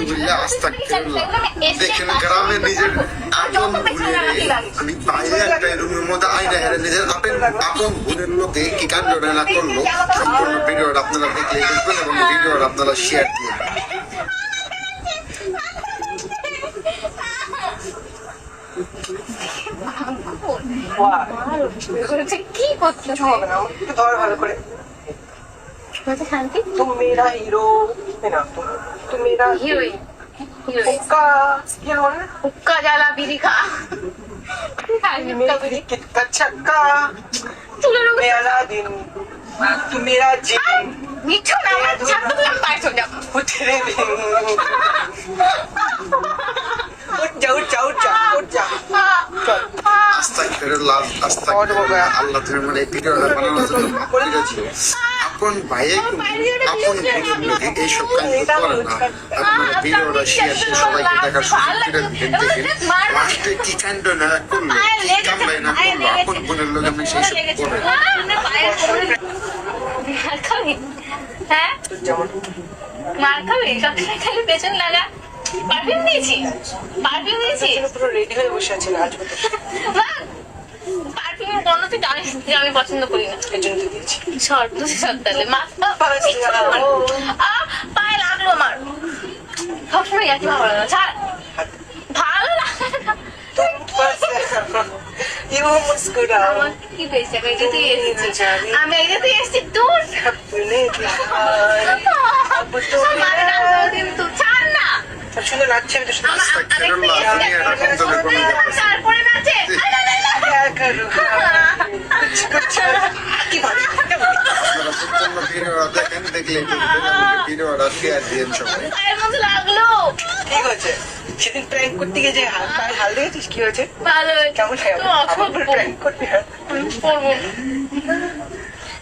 নাউজুবিল্লাহ আস্তাগফিরুল্লাহ। দেখেন গ্রামে নিজের আপন বোনের আমি বাইরে একটা রুমের মধ্যে আইনা হেরে নিজের আপন আপন বোনের লোকে কি কাণ্ড না করল সম্পূর্ণ ভিডিওটা আপনারা দেখলে দেখবেন এবং ভিডিওটা আপনারা শেয়ার দিবেন। বলছে, কি কিছু হবে না ধর ভালো করে। বলছে, শান্তি? तुम নামতো তো हुक्का जाला बीड़ी खा कितना छक्का। मेरा दिन। तू मेरा जीवन মিঠু না আমার ছাত্র নাম্বার আল্লাহ তুমি মানে আপন ভাইয়ে আপন বোনের এইসব কাণ্ড করে না। আপনারা ভিডিওটা শেয়ার দিয়ে সবাইকে দেখার সুযোগ করে দিবেন দেখেন লাস্টে কি কাণ্ড না করল? কি কামড়াই না করল? আপন বোনের লোক আমি সেই সব করে হ্যাঁ যেমন মার খাবি সবসময় খালি পেছন লাগা। পারফিউম দিয়েছি পারফিউম দিয়েছি পুরো রেডি হয়ে বসে আছেন আজ আমি পছন্দ করি না। সর দুশো তাহলে। মাথা পায়ে লাগল আমার। সবসময় একই আমি এটা তুই এসেছি। আমি তুই না। সুন্দর লাগছে ভিডিওটা দেখেন দেখলে ভিডিওটা শেয়ার দিন সবাই। লাগল। ঠিক আছে সেদিন প্র্যাঙ্ক করতে গিয়ে যে হাল পায়ে হাল দেখেছিস কি হয়েছে? ভালো কেমন হয় প্র্যাঙ্ক করবি হ্যাঁ? করব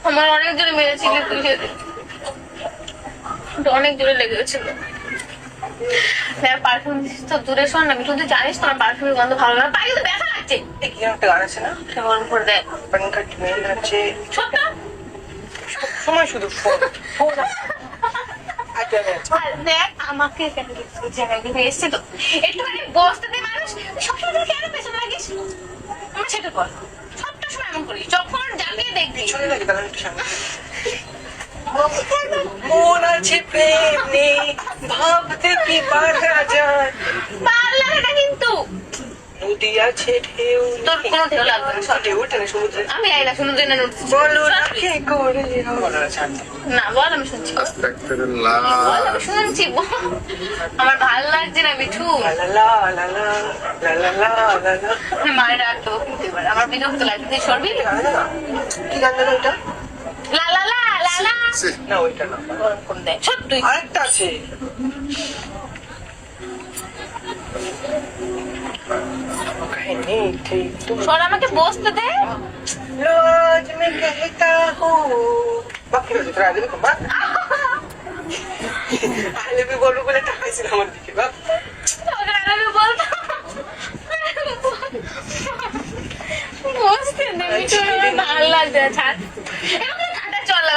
আমার অনেক জোরে মেরেছিল তুই সেদিন অনেক জোরে লেগেছিল। পারফিউম দিচ্ছিস তো দূরে শোন না তুই তো জানিস তোমার পারফিউমের গন্ধ ভালো না। পায়ে তো ব্যথা লাগছে। কি একটা গান আছে না? কেমন করে দেখ প্যাঙ্কাট মেল আছে সত্য? সময় শুধু ফোন। ফোন দেখ আমাকে কেন এসছে তো। একটুখানি বসতে দে মানুষ। তুই সবসময় কেন পেছনে লাগিস সেটা কর সবটা সময় এমন করিস। যখন দেখবি। পিছনে লাগে তাহলে একটু সামনে মন আছে প্রেম নেই। ভাবতে কি যায়? পার্লার ঢেউ তোর কোনো ঢেউ লাগবে না ঢেউ ওঠে না সমুদ্রে আমি আইলা সমুদ্রে না উঠছি বলো রাখে করে না বল আমি শুনছি শুনছি আমার ভালো লাগছে না মিঠু লা লা লা লা লা লা লা মারে ডাকতো কিন্তু আমার বিরক্ত লাগছে তুই সরবি কি গান লা লা লা লা ওইটা না সব তুই আরেকটা আছে শোন আমাকে বসতে দে লোজ মে কহতা হু বাকি রুদ্র আদে কম বাত আলে বি বলু বলে তাকাইছিল আমার দিকে বাপ বসতে দে মিঠু আমার ভালো লাগছে এরকম কাটা চলা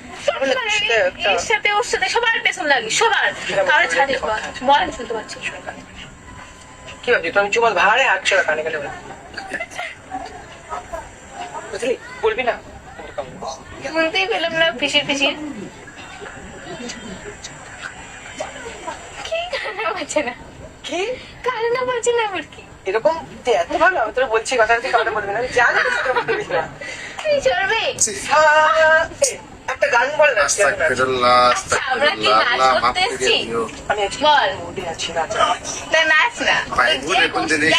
একটা এর সাথে ওর সাথে সবার পেছন লাগি সবার। কারও ছাড়িস বল বল শুনতে পাচ্ছি। কি ভাবছি তুমি চুমাল ভাড়ে হাত ছেড়ে কানে গেলে বুঝলি? বলবি না? শুনতেই পেলাম না কি কান্না পাচ্ছে না? কি? কান্না পাচ্ছে না আবার কি? এরকম এত ভালো আমি তোর বলছি কথা কথা বলবি না। জানি তুই না। চলবে? একটা গান বল না আস্তাগফিরুল্লাহ আস্তাগফিরুল্লাহ আচ্ছা, আল্লাহ মাফ করে দিও। আমি বল। মুডে আছি না নাচ না। ভাই বলে কোন দিন এই